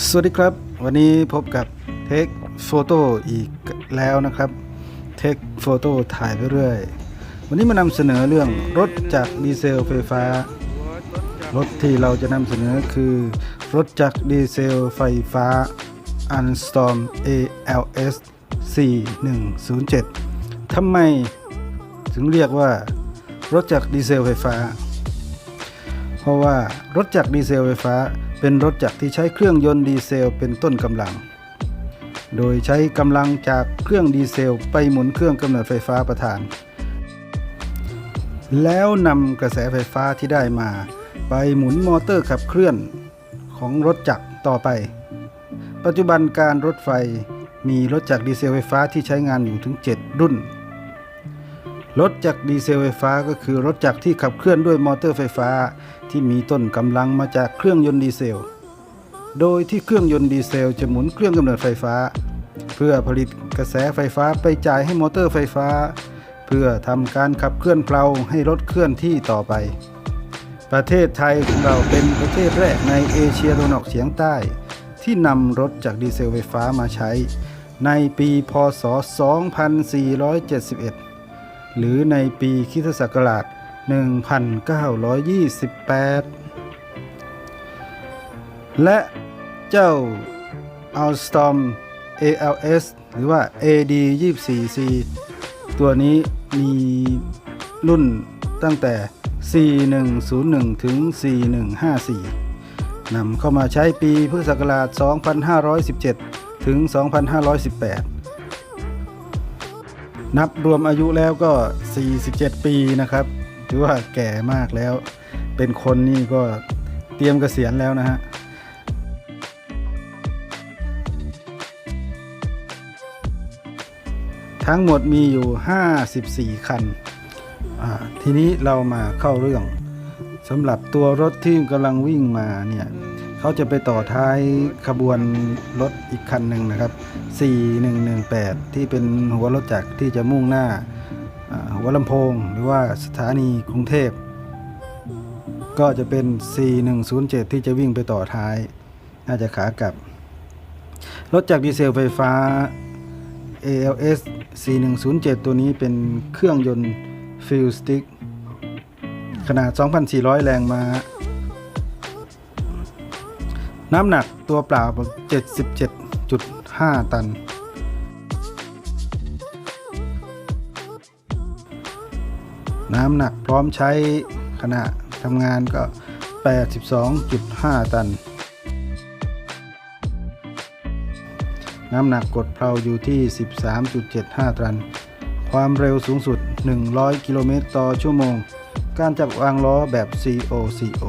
สวัสดีครับ วันนี้พบกับเทคโฟโต้อีกแล้วนะครับเทคโฟโต้ถ่ายไปเรื่อย วันนี้มานำเสนอเรื่องรถจากดีเซลไฟฟ้า รถที่เราจะนำเสนอคือ รถจากดีเซลไฟฟ้า Unstorm ALS 4107ทำไมถึงเรียกว่ารถจากดีเซลไฟฟ้า เพราะว่ารถจักดีเซลไฟฟ้า เป็นรถจักรที่ใช้เครื่องยนต์ดีเซลเป็นต้นกำลัง โดยใช้กำลังจากเครื่องดีเซลไปหมุนเครื่องกำเนิดไฟฟ้าประธาน แล้วนำกระแสไฟฟ้าที่ได้มา ไปหมุนมอเตอร์ขับเคลื่อนของรถจักรต่อไป ปัจจุบันการรถไฟมีรถจักรดีเซลไฟฟ้าที่ใช้งานอยู่ถึง 7 รุ่น รถจักรดีเซลไฟฟ้าก็คือรถจักรที่ขับเคลื่อนด้วยมอเตอร์ไฟฟ้า ที่มีต้นกำลังมาจากเครื่องยนต์ดีเซล โดยที่เครื่องยนต์ดีเซลจะหมุนเครื่องกำเนิดไฟฟ้า เพื่อผลิตกระแสไฟฟ้าไปจ่ายให้มอเตอร์ไฟฟ้า เพื่อทำการขับเคลื่อนเพลาให้รถเคลื่อนที่ต่อไป ประเทศไทยของเราเป็นประเทศแรกในเอเชียตะวันออกเฉียงใต้ ที่นำรถจากดีเซลไฟฟ้ามาใช้ ในปีพศ 2471 หรือในปีคริสตศักราช 1928 และเจ้า Alstom ALS หรือว่า AD 24C ตัวนี้มีรุ่นตั้งแต่ 4101 ถึง 4154 นำเข้ามาใช้ปีพุทธศักราช 2517 ถึง 2518 นับรวมอายุแล้วก็ 47 ปีนะครับถือว่าแก่มากแล้ว เป็นคนนี่ก็เตรียมเกษียณแล้วนะฮะทั้งหมดมีอยู่ 54 คันอ่าทีนี้เรามาเข้าเรื่องสำหรับตัวรถที่กำลังวิ่งมาเนี่ย เขาจะไปต่อท้ายขบวนรถอีกคันหนึ่งนะครับ 4118 ที่เป็นหัวรถจักรที่จะมุ่งหน้าหัวลำโพง หรือว่าสถานีกรุงเทพ ก็จะเป็น 4107 ที่จะวิ่งไปต่อท้าย น่าจะขากลับ รถจากรดีเซลไฟฟ้า ALS 4107 ตัวนี้เป็นเครื่องยนต์ฟิลสติกขนาด 2,400 แรงม้า น้ำหนักตัวเปล่า 77.5 ตัน น้ำหนักพร้อมใช้ขณะทำงานก็ 82.5 ตัน น้ำหนักกดเพลาอยู่ที่ 13.75 ตัน ความเร็วสูงสุด 100 กิโลเมตรต่อชั่วโมง การจับวางล้อแบบ COCO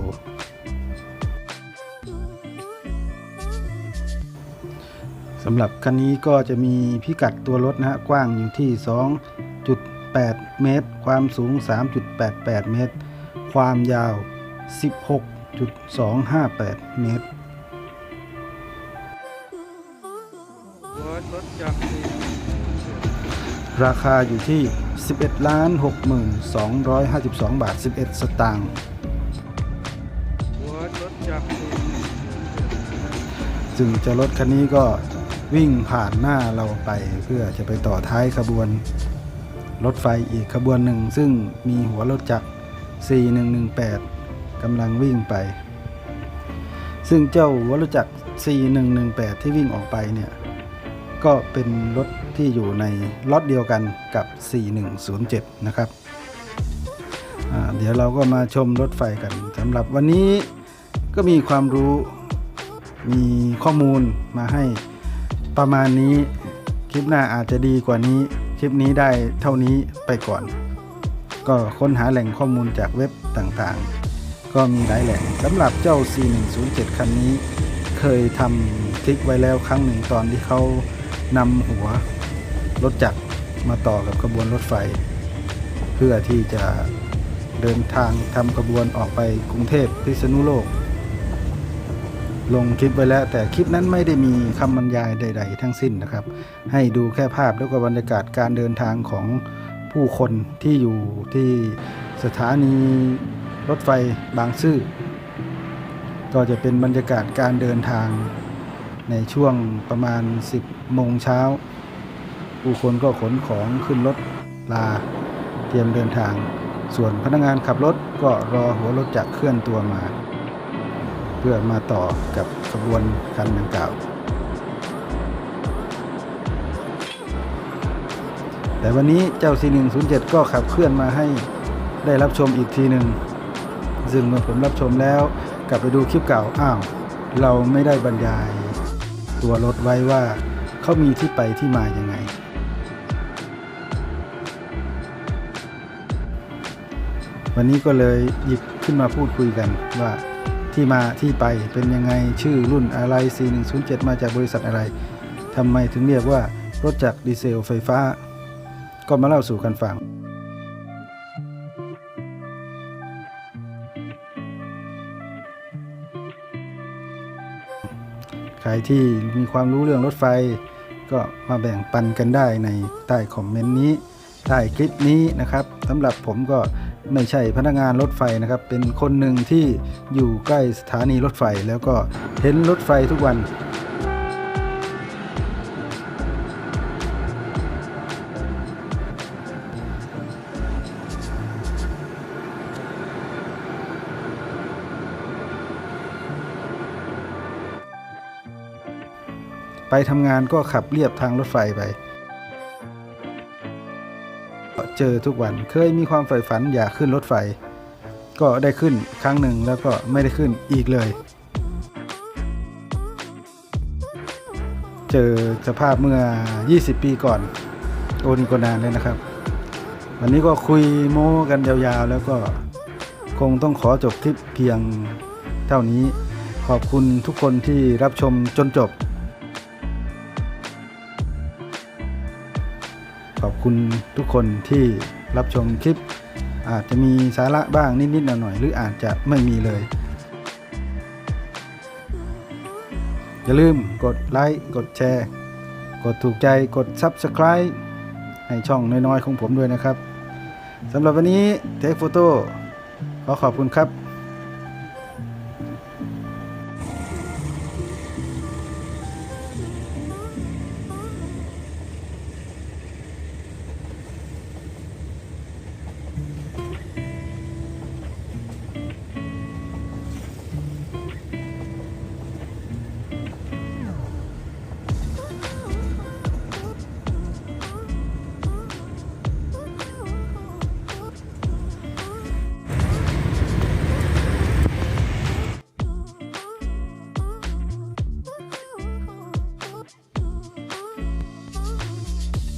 สำหรับคันนี้ก็จะมีพิกัดตัวรถนะฮะกว้างอยู่ที่ 2.8 เมตร ความสูง 3.88 เมตร ความยาว 16.258 เมตรราคาอยู่ที่ 11ล้าน62,252 บาท 11 สตางค์ซึ่งเจะรถคันนี้ก็ วิ่งผ่านหน้าเราไปเพื่อจะไปต่อท้ายขบวน รถไฟอีกขบวนหนึ่ง ซึ่งมีหัวรถจักร 4118กำลังวิ่งไป ซึ่งเจ้าหัวรถจักร 4118 ที่วิ่งออกไปเนี่ยก็เป็นรถที่อยู่ในล็อตเดียวกันกับ 4107 นะครับ เดี๋ยวเราก็มาชมรถไฟกันสำหรับวันนี้ก็มีความรู้มีข้อมูลมาให้ ประมาณนี้คลิปหน้าอาจจะดีกว่านี้ คลิปนี้ได้เท่านี้ไปก่อน ก็ค้นหาแหล่งข้อมูลจากเว็บต่างๆ ก็มีหลายแหล่งสำหรับเจ้า 4107 คันนี้ เคยทำคลิปไว้แล้วครั้งหนึ่งตอนที่เขานำหัวรถจักรมาต่อกับขบวนรถไฟ เพื่อที่จะเดินทางทำขบวนออกไปกรุงเทพพิษณุโลก ลงคลิปไว้แล้ว แต่คลิปนั้นไม่ได้มีคำบรรยายใด ๆ ทั้งสิ้นนะครับ ให้ดูแค่ภาพแล้วก็บรรยากาศการเดินทางของผู้คนที่อยู่ที่สถานีรถไฟบางซื่อก็จะเป็นบรรยากาศการเดินทางในช่วงประมาณ 10โมงเช้า ผู้คนก็ขนของขึ้นรถลาเตรียมเดินทาง ส่วนพนักงานขับรถก็รอหัวรถจักรเคลื่อนตัวมา พื่อมาต่อกับขบวนคันดังกล่าว แต่วันนี้เจ้า C107 ก็ขับเคลื่อนมาให้ได้รับชมอีกทีหนึ่งซึ่งเมื่อผมรับชมแล้วกลับไปดูคลิปเก่าอ้าว เราไม่ได้บรรยาย ตัวรถไว้ว่าเขามีที่ไปที่มาอยังไง วันนี้ก็เลยหยิบขึ้นมาพูดคุยกันว่า ที่มาที่ไปเป็นยังไงชื่อรุ่นอะไร C107 มาจากบริษัทอะไรทำไมถึงเรียกว่ารถจักรดีเซลไฟฟ้า ก็มาเล่าสู่กันฟังใครที่มีความรู้เรื่องรถไฟ ก็มาแบ่งปันกันได้ในใต้คอมเมนต์นี้ใต้คลิปนี้นะครับสำหรับผมก็ ไม่ใช่พนักงานรถไฟนะครับ เป็นคนหนึ่งที่อยู่ใกล้สถานีรถไฟแล้วก็เห็นรถไฟทุกวัน ไปทำงานก็ขับเรียบทางรถไฟไป เจอทุกวันเคยมีความใฝ่ฝันอยากขึ้นรถไฟ ก็ได้ขึ้นครั้งหนึ่งแล้วก็ไม่ได้ขึ้นอีกเลย เจอสภาพเมื่อ 20 ปีก่อน โอนก็นานเลยนะครับ วันนี้ก็คุยโม้กันยาวๆ แล้วก็คงต้องขอจบคลิปเพียงเท่านี้ขอบคุณทุกคนที่รับชมจนจบ ขอบคุณทุกคนที่รับชมคลิป อาจจะมีสาระบ้างนิดๆหน่อยๆหรืออาจจะไม่มีเลย อย่าลืมกดไลค์กดแชร์ กดถูกใจกด Subscribe ให้ช่องน้อยๆของผมด้วยนะครับสำหรับวันนี้เทคโฟโต้ขอขอบคุณครับ